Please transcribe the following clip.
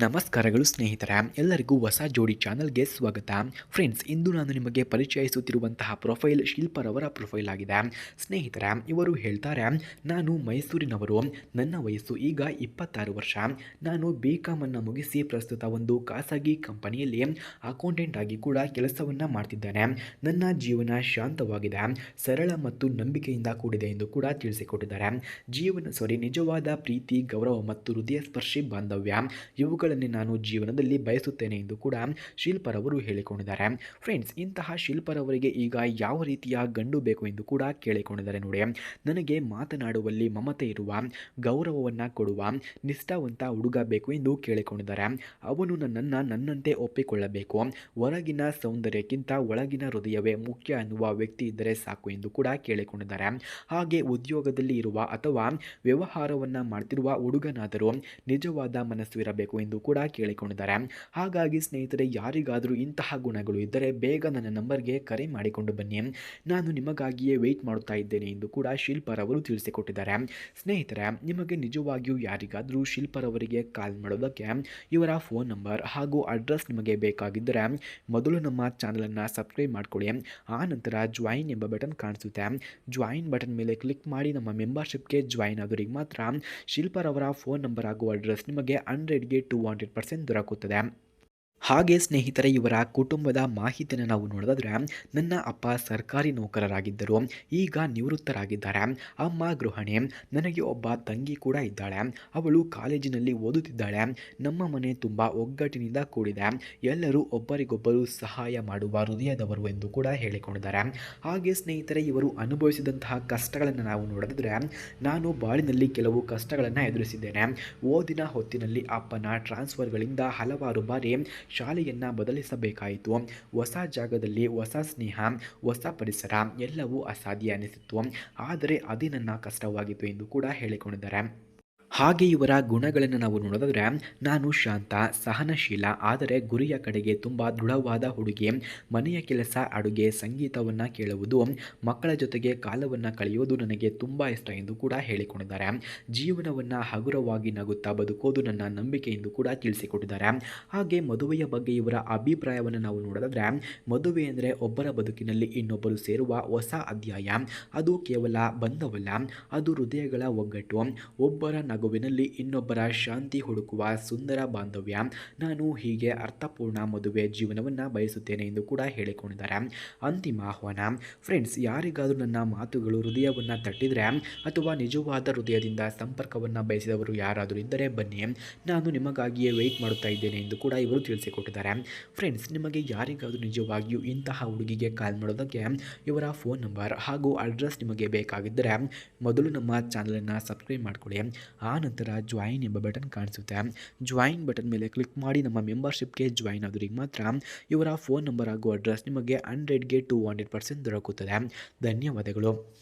ನಮಸ್ಕಾರಗಳು ಸ್ನೇಹಿತರ, ಎಲ್ಲರಿಗೂ ಹೊಸ ಜೋಡಿ ಚಾನಲ್ಗೆ ಸ್ವಾಗತ. ಫ್ರೆಂಡ್ಸ್, ಇಂದು ನಾನು ನಿಮಗೆ ಪರಿಚಯಿಸುತ್ತಿರುವಂತಹ ಪ್ರೊಫೈಲ್ ಶಿಲ್ಪರವರ ಪ್ರೊಫೈಲ್ ಆಗಿದೆ. ಸ್ನೇಹಿತರ, ಇವರು ಹೇಳ್ತಾರೆ, ನಾನು ಮೈಸೂರಿನವರು. ನನ್ನ ವಯಸ್ಸು ಈಗ ಇಪ್ಪತ್ತಾರು ವರ್ಷ. ನಾನು ಬಿ ಕಾಮನ್ನು ಮುಗಿಸಿ ಪ್ರಸ್ತುತ ಒಂದು ಖಾಸಗಿ ಕಂಪನಿಯಲ್ಲಿ ಅಕೌಂಟೆಂಟ್ ಆಗಿ ಕೂಡ ಕೆಲಸವನ್ನು ಮಾಡ್ತಿದ್ದೇನೆ. ನನ್ನ ಜೀವನ ಶಾಂತವಾಗಿದೆ. ಸರಳ ಮತ್ತು ನಂಬಿಕೆಯಿಂದ ಕೂಡಿದೆ ಎಂದು ಕೂಡ ತಿಳಿಸಿಕೊಟ್ಟಿದ್ದಾರೆ. ಜೀವನ ಸಾರಿ ನಿಜವಾದ ಪ್ರೀತಿ, ಗೌರವ ಮತ್ತು ಹೃದಯ ಸ್ಪರ್ಶಿ ಬಾಂಧವ್ಯ ಇವುಗಳನ್ನೇ ನಾನು ಜೀವನದಲ್ಲಿ ಬಯಸುತ್ತೇನೆ ಎಂದು ಕೂಡ ಶಿಲ್ಪರವರು ಹೇಳಿಕೊಂಡಿದ್ದಾರೆ. ಫ್ರೆಂಡ್ಸ್ ಇಂತಹ ಶಿಲ್ಪರವರಿಗೆ ಈಗ ಯಾವ ರೀತಿಯ ಗಂಡು ಬೇಕು ಎಂದು ಕೂಡ ಕೇಳಿಕೊಂಡಿದ್ದಾರೆ ನೋಡಿ. ನನಗೆ ಮಾತನಾಡುವಲ್ಲಿ ಮಮತೆ ಇರುವ, ಗೌರವವನ್ನು ಕೊಡುವ, ನಿಷ್ಠಾವಂತ ಹುಡುಗ ಬೇಕು ಎಂದು ಕೇಳಿಕೊಂಡಿದ್ದಾರೆ. ಅವನು ನನ್ನನ್ನು ನನ್ನಂತೆ ಒಪ್ಪಿಕೊಳ್ಳಬೇಕು. ಹೊರಗಿನ ಸೌಂದರ್ಯಕ್ಕಿಂತ ಒಳಗಿನ ಹೃದಯವೇ ಮುಖ್ಯ ಅನ್ನುವ ವ್ಯಕ್ತಿ ಇದ್ದರೆ ಸಾಕು ಎಂದು ಕೂಡ ಕೇಳಿಕೊಂಡಿದ್ದಾರೆ. ಹಾಗೆ ಉದ್ಯೋಗದಲ್ಲಿ ಇರುವ ಅಥವಾ ವ್ಯವಹಾರವನ್ನು ಮಾಡ್ತಿರುವ ಹುಡುಗನಾದರೂ ನಿಜವಾದ ಮನಸ್ಸು ಇರಬೇಕು ಎಂದು ಕೂಡ ಕೇಳಿಕೊಂಡಿದ್ದಾರೆ. ಹಾಗಾಗಿ ಸ್ನೇಹಿತರೆ, ಯಾರಿಗಾದರೂ ಇಂತಹ ಗುಣಗಳು ಇದ್ದರೆ ಬೇಗ ನನ್ನ ನಂಬರ್ಗೆ ಕರೆ ಮಾಡಿಕೊಂಡು ಬನ್ನಿ. ನಾನು ನಿಮಗಾಗಿಯೇ ವೆಯ್ಟ್ ಮಾಡುತ್ತಾ ಇದ್ದೇನೆ ಎಂದು ಕೂಡ ಶಿಲ್ಪರವರು ತಿಳಿಸಿಕೊಟ್ಟಿದ್ದಾರೆ. ಸ್ನೇಹಿತರೆ, ನಿಮಗೆ ನಿಜವಾಗಿಯೂ ಯಾರಿಗಾದರೂ ಶಿಲ್ಪರವರಿಗೆ ಕಾಲ್ ಮಾಡೋದಕ್ಕೆ ಇವರ ಫೋನ್ ನಂಬರ್ ಹಾಗೂ ಅಡ್ರೆಸ್ ನಿಮಗೆ ಬೇಕಾಗಿದ್ದರೆ ಮೊದಲು ನಮ್ಮ ಚಾನಲನ್ನು ಸಬ್ಸ್ಕ್ರೈಬ್ ಮಾಡಿಕೊಳ್ಳಿ. ಆ ನಂತರ ಜಾಯಿನ್ ಎಂಬ ಬಟನ್ ಕಾಣಿಸುತ್ತೆ. ಜಾಯಿನ್ ಬಟನ್ ಮೇಲೆ ಕ್ಲಿಕ್ ಮಾಡಿ ನಮ್ಮ ಮೆಂಬರ್ಶಿಪ್ಗೆ ಜಾಯಿನ್ ಆದವರಿಗೆ ಮಾತ್ರ ಶಿಲ್ಪರವರ ಫೋನ್ ನಂಬರ್ ಹಾಗೂ ಅಡ್ರೆಸ್ ನಿಮಗೆ ಹಂಡ್ರೆಡ್ಗೆ ಟು ಹಂಡ್ರೆಡ್ ಪರ್ಸೆಂಟ್ ದೊರಕುತ್ತದೆ. ಹಾಗೆ ಸ್ನೇಹಿತರೆ, ಇವರ ಕುಟುಂಬದ ಮಾಹಿತಿಯನ್ನು ನಾವು ನೋಡಿದ್ರೆ ನನ್ನ ಅಪ್ಪ ಸರ್ಕಾರಿ ನೌಕರರಾಗಿದ್ದರು. ಈಗ ನಿವೃತ್ತರಾಗಿದ್ದಾರೆ. ಅಮ್ಮ ಗೃಹಿಣಿ. ನನಗೆ ಒಬ್ಬ ತಂಗಿ ಕೂಡ ಇದ್ದಾಳೆ. ಅವಳು ಕಾಲೇಜಿನಲ್ಲಿ ಓದುತ್ತಿದ್ದಾಳೆ. ನಮ್ಮ ಮನೆ ತುಂಬ ಒಗ್ಗಟ್ಟಿನಿಂದ ಕೂಡಿದೆ. ಎಲ್ಲರೂ ಒಬ್ಬರಿಗೊಬ್ಬರು ಸಹಾಯ ಮಾಡುವ ಹೃದಯದವರು ಎಂದು ಕೂಡ ಹೇಳಿಕೊಂಡಿದ್ದಾರೆ. ಹಾಗೆ ಸ್ನೇಹಿತರೆ, ಇವರು ಅನುಭವಿಸಿದಂತಹ ಕಷ್ಟಗಳನ್ನು ನಾವು ನೋಡಿದ್ರೆ ನಾನು ಬಾಳಿನಲ್ಲಿ ಕೆಲವು ಕಷ್ಟಗಳನ್ನು ಎದುರಿಸಿದ್ದೇನೆ. ಓದಿನ ಹೊತ್ತಿನಲ್ಲಿ ಅಪ್ಪನ ಟ್ರಾನ್ಸ್ಫರ್ಗಳಿಂದ ಹಲವಾರು ಬಾರಿ ಶಾಲೆಯನ್ನು ಬದಲಿಸಬೇಕಾಯಿತು. ಹೊಸ ಜಾಗದಲ್ಲಿ ಹೊಸ ಸ್ನೇಹ, ಹೊಸ ಪರಿಸರ ಎಲ್ಲವೂ ಅಸಾಧ್ಯ ಅನಿಸಿತ್ತು. ಆದರೆ ಅದೇ ನನ್ನ ಕಷ್ಟವಾಗಿತ್ತು ಎಂದು ಕೂಡ ಹೇಳಿಕೊಂಡಿದ್ದಾರೆ. ಹಾಗೆ ಇವರ ಗುಣಗಳನ್ನು ನಾವು ನೋಡೋದಾದ್ರೆ ನಾನು ಶಾಂತ, ಸಹನಶೀಲ, ಆದರೆ ಗುರಿಯ ಕಡೆಗೆ ತುಂಬ ದೃಢವಾದ ಹುಡುಗಿ. ಮನೆಯ ಕೆಲಸ, ಅಡುಗೆ, ಸಂಗೀತವನ್ನು ಕೇಳುವುದು, ಮಕ್ಕಳ ಜೊತೆಗೆ ಕಾಲವನ್ನು ಕಳೆಯೋದು ನನಗೆ ತುಂಬ ಇಷ್ಟ ಎಂದು ಕೂಡ ಹೇಳಿಕೊಂಡಿದ್ದಾರೆ. ಜೀವನವನ್ನು ಹಗುರವಾಗಿ ನಗುತ್ತಾ ಬದುಕೋದು ನನ್ನ ನಂಬಿಕೆ ಎಂದು ಕೂಡ ತಿಳಿಸಿಕೊಟ್ಟಿದ್ದಾರೆ. ಹಾಗೆ ಮದುವೆಯ ಬಗ್ಗೆ ಇವರ ಅಭಿಪ್ರಾಯವನ್ನು ನಾವು ನೋಡೋದಾದರೆ ಮದುವೆ ಅಂದರೆ ಒಬ್ಬರ ಬದುಕಿನಲ್ಲಿ ಇನ್ನೊಬ್ಬರು ಸೇರುವ ಹೊಸ ಅಧ್ಯಾಯ. ಅದು ಕೇವಲ ಬಂಧವಲ್ಲ, ಅದು ಹೃದಯಗಳ ಒಗ್ಗಟ್ಟು. ಒಬ್ಬರ ನಗುವಿನಲ್ಲಿ ಇನ್ನೊಬ್ಬರ ಶಾಂತಿ ಹುಡುಕುವ ಸುಂದರ ಬಾಂಧವ್ಯ. ನಾನು ಹೀಗೆ ಅರ್ಥಪೂರ್ಣ ಮದುವೆ ಜೀವನವನ್ನು ಬಯಸುತ್ತೇನೆ ಎಂದು ಕೂಡ ಹೇಳಿಕೊಂಡಿದ್ದಾರೆ. ಅಂತಿಮ ಆಹ್ವಾನ. ಫ್ರೆಂಡ್ಸ್, ಯಾರಿಗಾದರೂ ನನ್ನ ಮಾತುಗಳು ಹೃದಯವನ್ನು ತಟ್ಟಿದರೆ ಅಥವಾ ನಿಜವಾದ ಹೃದಯದಿಂದ ಸಂಪರ್ಕವನ್ನು ಬಯಸಿದವರು ಯಾರಾದರೂ ಇದ್ದರೆ ಬನ್ನಿ. ನಾನು ನಿಮಗಾಗಿಯೇ ವೆಯ್ಟ್ ಮಾಡುತ್ತಾ ಇದ್ದೇನೆ ಎಂದು ಕೂಡ ಇವರು ತಿಳಿಸಿಕೊಟ್ಟಿದ್ದಾರೆ. ಫ್ರೆಂಡ್ಸ್, ನಿಮಗೆ ಯಾರಿಗಾದರೂ ನಿಜವಾಗಿಯೂ ಇಂತಹ ಹುಡುಗಿಗೆ ಕಾಲ್ ಮಾಡೋದಕ್ಕೆ ಇವರ ಫೋನ್ ನಂಬರ್ ಹಾಗೂ ಅಡ್ರೆಸ್ ನಿಮಗೆ ಬೇಕಾಗಿದ್ದರೆ ಮೊದಲು ನಮ್ಮ ಚಾನಲನ್ನು ಸಬ್ಸ್ಕ್ರೈಬ್ ಮಾಡಿಕೊಳ್ಳಿ. ಆ ನಂತರ ಜಾಯಿನ್ ಎಂಬ ಬಟನ್ ಕಾಣಿಸುತ್ತೆ. ಜಾಯಿನ್ ಬಟನ್ ಮೇಲೆ ಕ್ಲಿಕ್ ಮಾಡಿ ನಮ್ಮ ಮೆಂಬರ್ಶಿಪ್ಗೆ ಜಾಯಿನ್ ಆದ್ರಿಗೆ ಮಾತ್ರ ಇವರ ಫೋನ್ ನಂಬರ್ ಹಾಗೂ ಅಡ್ರೆಸ್ ನಿಮಗೆ ಹಂಡ್ರೆಡ್ಗೆ ಟು ಹಂಡ್ರೆಡ್ ಪರ್ಸೆಂಟ್ ದೊರಕುತ್ತದೆ. ಧನ್ಯವಾದಗಳು.